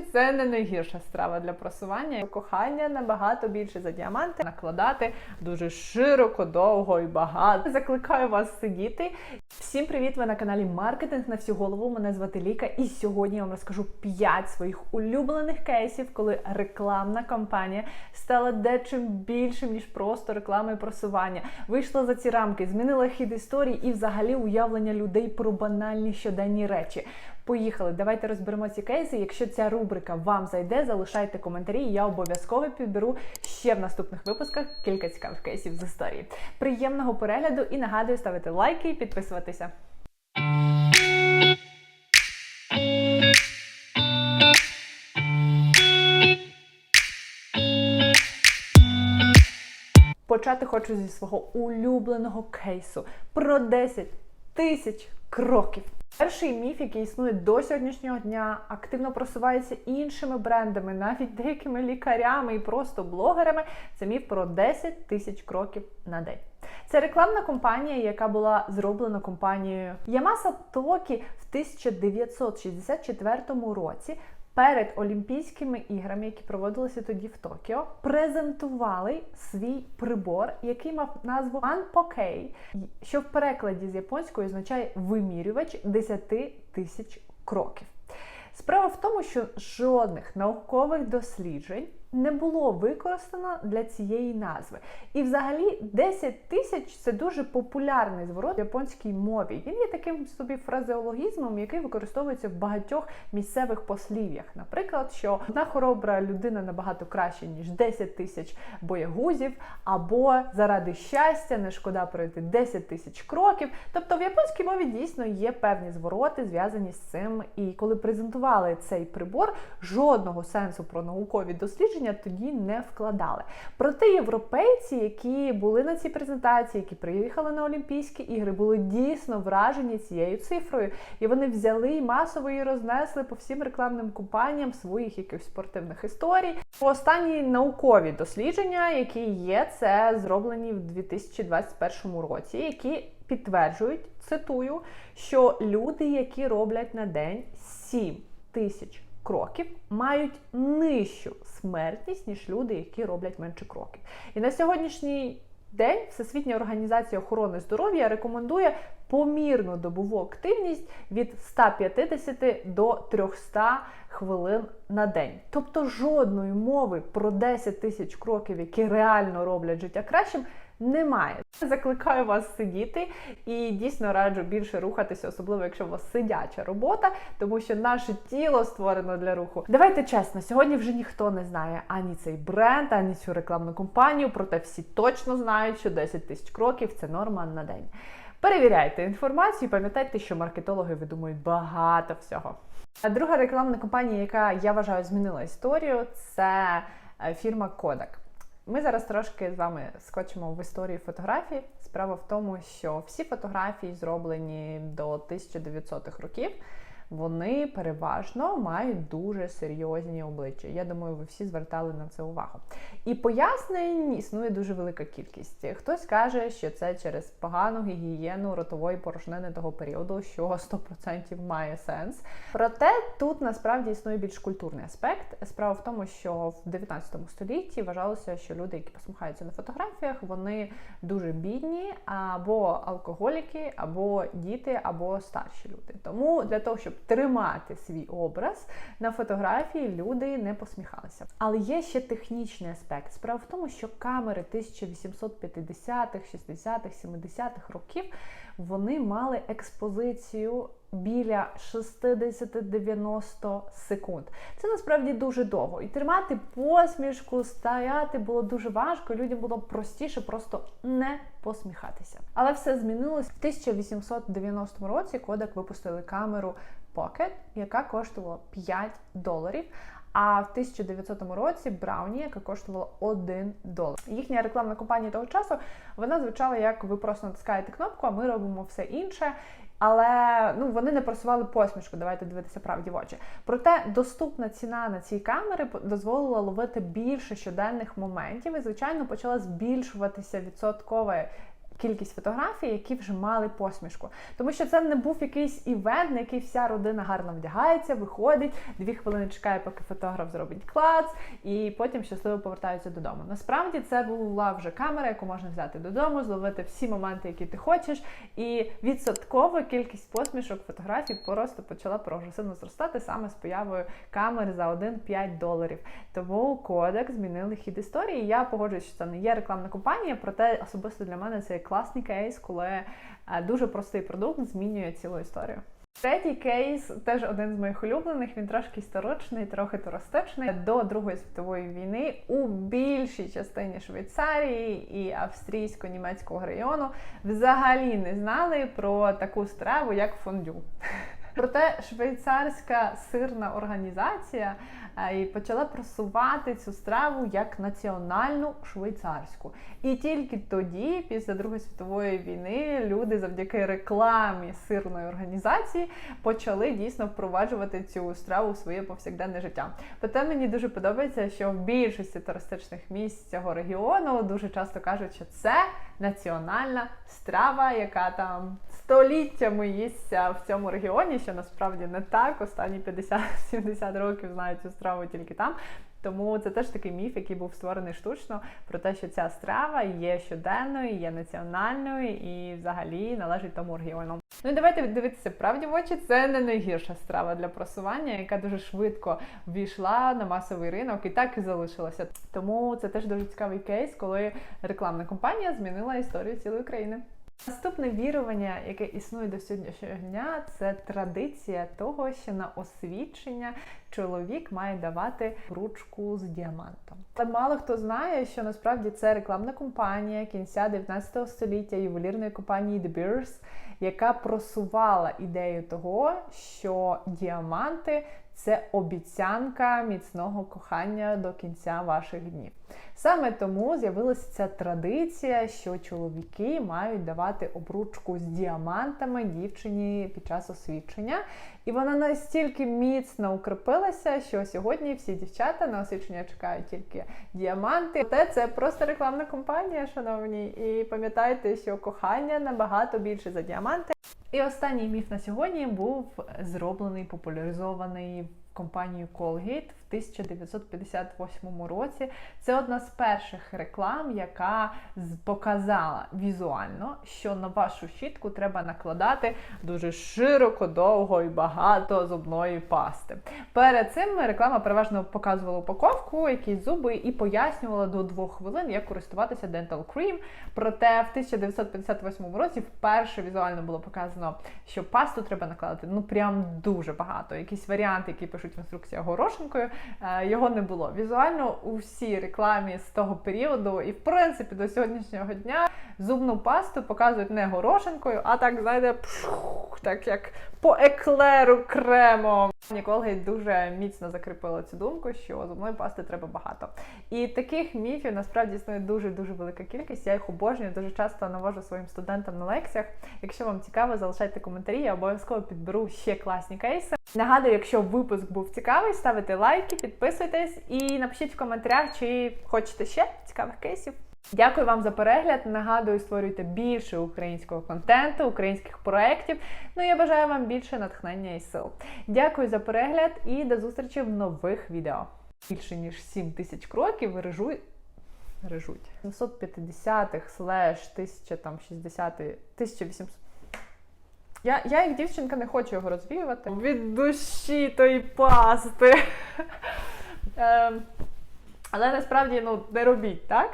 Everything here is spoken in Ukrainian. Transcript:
Це не найгірша страва для просування. Кохання набагато більше за діаманти. Накладати дуже широко, довго і багато. Закликаю вас сидіти. Всім привіт! Ви на каналі Маркетинг на всю голову. Мене звати Ліка, і сьогодні я вам розкажу 5 своїх улюблених кейсів, коли рекламна кампанія стала дечим більшим ніж просто реклама і просування. Вийшла за ці рамки, змінила хід історії і взагалі уявлення людей про банальні щоденні речі. Поїхали, давайте розберемо ці кейси. Якщо ця рубрика вам зайде, залишайте коментарі. і Я обов'язково підберу ще в наступних випусках кілька цікавих кейсів з історії. Приємного перегляду і нагадую ставити лайки і підписуватися. Почати хочу зі свого улюбленого кейсу про 10 тисяч кроків. Перший міф, який існує до сьогоднішнього дня, активно просувається іншими брендами, навіть деякими лікарями і просто блогерами. Це міф про 10 тисяч кроків на день. Це рекламна компанія, яка була зроблена компанією Ямаса Токі в 1964 році. Перед Олімпійськими іграми, які проводилися тоді в Токіо, презентували свій прибор, який мав назву Manpokei, що в перекладі з японської означає вимірювач 10 тисяч кроків. Справа в тому, що жодних наукових досліджень не було використано для цієї назви. І взагалі 10 тисяч це дуже популярний зворот в японській мові. Він є таким собі фразеологізмом, який використовується в багатьох місцевих послів'ях. Наприклад, що одна хоробра людина набагато краще, ніж 10 тисяч боягузів, або заради щастя не шкода пройти 10 тисяч кроків. Тобто в японській мові дійсно є певні звороти, зв'язані з цим. І коли презентували цей прибор, жодного сенсу про наукові дослідження тоді не вкладали. Проте європейці, які були на цій презентації, які приїхали на Олімпійські ігри, були дійсно вражені цією цифрою, і вони взяли і масово її рознесли по всім рекламним компаніям своїх якихось спортивних історій. Останні наукові дослідження, які є, це зроблені в 2021 році, які підтверджують, цитую, що люди, які роблять на день 7 тисяч кроків мають нижчу смертність, ніж люди, які роблять менше кроків. І на сьогоднішній день Всесвітня організація охорони здоров'я рекомендує помірну добову активність від 150 до 300 хвилин на день. Тобто жодної мови про 10 тисяч кроків, які реально роблять життя кращим. Немає. Закликаю вас сидіти і дійсно раджу більше рухатися, особливо якщо у вас сидяча робота, тому що наше тіло створено для руху. Давайте чесно, сьогодні вже ніхто не знає ані цей бренд, ані цю рекламну компанію, проте всі точно знають, що 10 тисяч кроків це норма на день. Перевіряйте інформацію, пам'ятайте, що маркетологи видумують багато всього. А друга рекламна компанія, яка я вважаю змінила історію, це фірма Kodak. Ми зараз трошки з вами скочимо в історію фотографії. Справа в тому, що всі фотографії, зроблені до 1900-х років, вони переважно мають дуже серйозні обличчя. Я думаю, ви всі звертали на це увагу. І пояснень існує дуже велика кількість. Хтось каже, що це через погану гігієну ротової порожнини того періоду, що 100% має сенс. Проте тут насправді існує більш культурний аспект. Справа в тому, що в 19 столітті вважалося, що люди, які посміхаються на фотографіях, вони дуже бідні, або алкоголіки, або діти, або старші люди. Тому для того, щоб тримати свій образ на фотографії, люди не посміхалися. Але є ще технічний аспект. Справа в тому, що камери 1850-х, 60-х, 70-х років вони мали експозицію біля 60-90 секунд. Це насправді дуже довго. І тримати посмішку, стояти було дуже важко. Людям було простіше просто не посміхатися. Але все змінилось в 1890 році. Кодек випустили камеру Pocket, яка коштувала 5 доларів. А в 1900 році Брауні, яка коштувала 1 долар. Їхня рекламна кампанія того часу вона звучала як ви просто натискаєте кнопку, а ми робимо все інше. Але ну вони не просували посмішку, давайте дивитися правді в очі. Проте доступна ціна на ці камери дозволила ловити більше щоденних моментів, і звичайно почала збільшуватися відсоткова кількість фотографій, які вже мали посмішку. Тому що це не був якийсь івент, на який вся родина гарно вдягається, виходить, дві хвилини чекає, поки фотограф зробить клац, і потім щасливо повертаються додому. Насправді це була вже камера, яку можна взяти додому, зловити всі моменти, які ти хочеш. І відсотково кількість посмішок фотографій просто почала прогресивно зростати саме з появою камер за 1-5 доларів. Тому кодек змінили хід історії. Я погоджуюсь, що це не є рекламна кампанія, проте особисто для мене це є класний кейс, коли е, дуже простий продукт змінює цілу історію. Третій кейс теж один з моїх улюблених. Він трошки історичний, трохи туристичний. До Другої світової війни у більшій частині Швейцарії і австрійсько-німецького району взагалі не знали про таку страву, як фондю. Проте швейцарська сирна організація е, і почала просувати цю страву як національну швейцарську. І тільки тоді, після Другої світової війни, люди завдяки рекламі сирної організації почали дійсно впроваджувати цю страву в своє повсякденне життя. Проте мені дуже подобається, що в більшості туристичних місць цього регіону дуже часто кажуть, що це національна страва, яка там століттями їсться в цьому регіоні, що насправді не так. Останні 50-70 років знають цю страву тільки там. Тому це теж такий міф, який був створений штучно, про те, що ця страва є щоденною, є національною і взагалі належить тому регіону. Ну і давайте дивитися правді в очі. Це не найгірша страва для просування, яка дуже швидко ввійшла на масовий ринок і так і залишилася. Тому це теж дуже цікавий кейс, коли рекламна компанія змінила історію цілої країни. Наступне вірування, яке існує до сьогоднішнього дня, це традиція того, що на освідчення чоловік має давати ручку з діамантом. Але мало хто знає, що насправді це рекламна компанія кінця 19 століття ювелірної компанії De Beers, яка просувала ідею того, що діаманти це обіцянка міцного кохання до кінця ваших днів. Саме тому з'явилася ця традиція, що чоловіки мають давати обручку з діамантами дівчині під час освідчення. І вона настільки міцно укріпилася, що сьогодні всі дівчата на освідчення чекають тільки діаманти. Проте це просто рекламна компанія, шановні. І пам'ятайте, що кохання набагато більше за діаманти. І останній міф на сьогодні був зроблений, популяризований компанією Colgate в 1958 році. Це одна з перших реклам, яка показала візуально, що на вашу щітку треба накладати дуже широко, довго і багато зубної пасти. Перед цим реклама переважно показувала упаковку, якісь зуби, і пояснювала до двох хвилин, як користуватися Dental Cream. Проте в 1958 році вперше візуально було показано, що пасту треба накладати ну прям дуже багато. Якісь варіанти, які пишуть в інструкціях горошинкою, його не було. Візуально у всій рекламі з того періоду, і в принципі до сьогоднішнього дня зубну пасту показують не горошинкою, а так, знаєте, пшух, так як по еклеру кремом. Ніколгейт дуже міцно закріпила цю думку, що зубної пасти треба багато. І таких міфів насправді існує дуже-дуже велика кількість. Я їх обожнюю, дуже часто навожу своїм студентам на лекціях. Якщо вам цікаво, залишайте коментарі, я обов'язково підберу ще класні кейси. Нагадую, якщо випуск був цікавий, ставите лайки, підписуйтесь і напишіть в коментарях, чи хочете ще цікавих кейсів. Дякую вам за перегляд. Нагадую, створюйте більше українського контенту, українських проєктів. Ну я бажаю вам більше натхнення і сил. Дякую за перегляд і до зустрічі в нових відео. Більше ніж 7 тисяч кроків режуй. Режуть 750-х слеш 1060 1800 я, я як дівчинка не хочу його розвіювати. Від душі тої пасти. Ем, але насправді ну, не робіть, так?